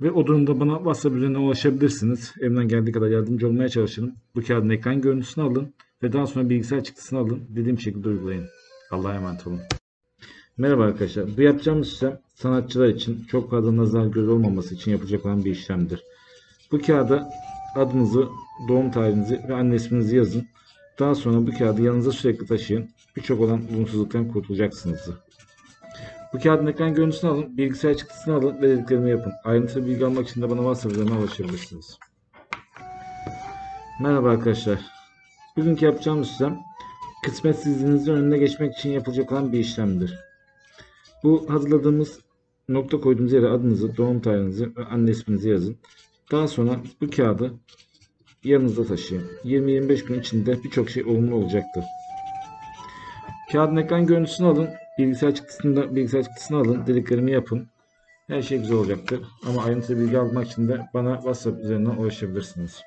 Ve o durumda bana WhatsApp üzerinden ulaşabilirsiniz. Elimden geldiği kadar yardımcı olmaya çalışırım. Bu kağıdın ekran görüntüsünü alın ve daha sonra bilgisayar çıktısını alın. Dediğim şekilde uygulayın. Allah'a emanet olun. Merhaba arkadaşlar. Bu yapacağımız işlem sanatçılar için çok fazla nazar göz olmaması için yapılacak olan bir işlemdir. Bu kağıda adınızı, doğum tarihinizi ve anne isminizi yazın. Daha sonra bu kağıdı yanınıza sürekli taşıyın. Birçok olan olumsuzluktan kurtulacaksınız. Bu kağıdın ekran görüntüsünü alın, bilgisayar çıktısını alın ve dediklerimi yapın. Ayrıntılı bilgi almak için de bana WhatsApp üzerinden ulaşabilirsiniz. Merhaba arkadaşlar. Bugünkü yapacağımız işlem kısmetsizliğinizin önüne geçmek için yapılacak olan bir işlemdir. Bu hazırladığımız nokta koyduğumuz yere adınızı, doğum tarihinizi ve anne isminizi yazın. Daha sonra bu kağıdı yanınızda taşıyın. 20-25 gün içinde birçok şey olumlu olacaktır. Kağıdın ekran görüntüsünü alın. Bilgisayar çıktısını, bilgisayar çıktısını alın. Dediklerimi yapın. Her şey güzel olacaktır. Ama ayrıntılı bilgi almak için de bana WhatsApp üzerinden ulaşabilirsiniz.